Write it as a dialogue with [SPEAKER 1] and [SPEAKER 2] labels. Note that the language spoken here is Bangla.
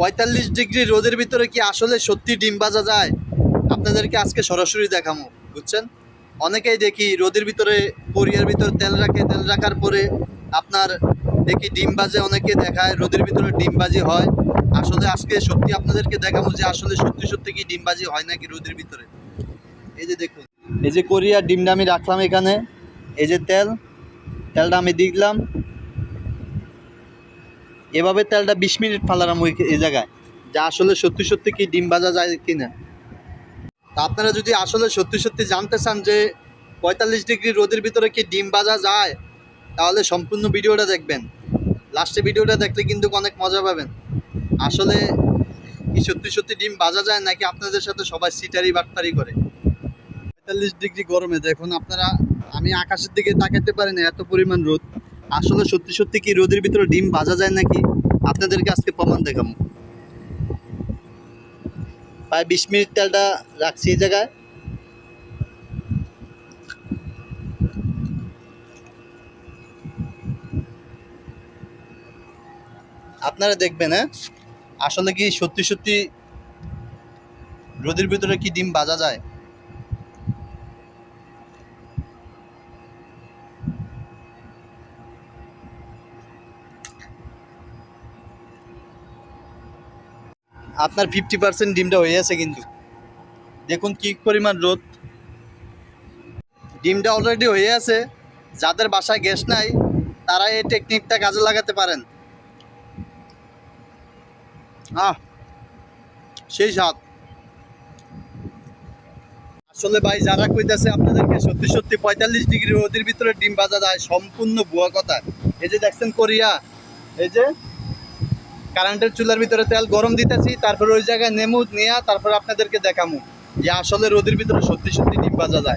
[SPEAKER 1] পঁয়তাল্লিশ ডিগ্রি রোদের ভিতরে কি আসলে সত্যি ডিম বাজা যায়? আপনাদেরকে আজকে সরাসরি দেখামো, বুঝছেন? অনেকেই দেখি রোদের ভিতরে, কোরিয়ার ভিতরে তেল রাখে, তেল রাখার পরে আপনার দেখি ডিম বাজে অনেকে দেখায় রোদের ভিতরে ডিম বাজি হয়। আসলে আজকে সত্যি আপনাদেরকে দেখাবো যে আসলে সত্যি সত্যি কি ডিম বাজি হয় নাকি রোদের ভিতরে। এই যে দেখুন, এই যে কোরিয়ার ডিমটা আমি রাখলাম এখানে, এই যে তেল, তেলটা আমি দিলাম। এভাবে তেলটা বিশ মিনিট ফালারাম ওই এই জায়গায়। যা আসলে সত্যি সত্যি কি ডিম ভাজা যায় কিনা। তা আপনারা যদি আসলে সত্যি সত্যি জানতে চান যে পঁয়তাল্লিশ ডিগ্রি রোদের ভিতরে কি ডিম ভাজা যায়, তাহলে সম্পূর্ণ ভিডিওটা দেখবেন। লাস্টে ভিডিওটা দেখলে কিন্তু অনেক মজা পাবেন। আসলে কি সত্যি সত্যি ডিম ভাজা যায় নাকি আপনাদের সাথে সবাই সিটারি বাটপারি করে। পঁয়তাল্লিশ ডিগ্রি গরমে দেখুন আপনারা, আমি আকাশের দিকে তাকাতে পারি না, এত পরিমাণ রোদ। আসলে সত্যি সত্যি কি রোদের ভিতরে ডিম ভাজা যায় নাকি? আপনাদেরকে আজকে প্রমাণ দেখাবো। প্রায় বিশ মিনিট তেলটা রাখছি এই জায়গায়। আপনারা দেখবেন হ্যাঁ? আসলে কি সত্যি সত্যি রোদের ভিতরে কি ডিম বাজা যায়? আপনার ফিফটি পার্সেন্ট ডিমটা হয়ে আছে কিন্তু। দেখুন কি পরিমাণ রোদ। ডিমটা অলরেডি হয়ে আছে। যাদের বাসায় গ্যাস নাই, তারা এই টেকনিকটা কাজে লাগাতে পারেন। আহ, সেই স্বাদ। আসলে ভাই, যারা কইতাছে আপনাদেরকে সত্যি সত্যি পঁয়তাল্লিশ ডিগ্রি রোদের ভিতরে ডিম বাজা যায়, সম্পূর্ণ ভুয়া কথা। এই যে দেখছেন কোরিয়া, এই যে কারেন্টের চুলার ভিতরে তেল গরম দিতেছি, তারপর ওই জায়গায় নেমু নিয়ে তারপর আপনাদেরকে দেখামু যে আসলে রোদের ভিতরে সত্যি সত্যি ডিম বাজা যায়।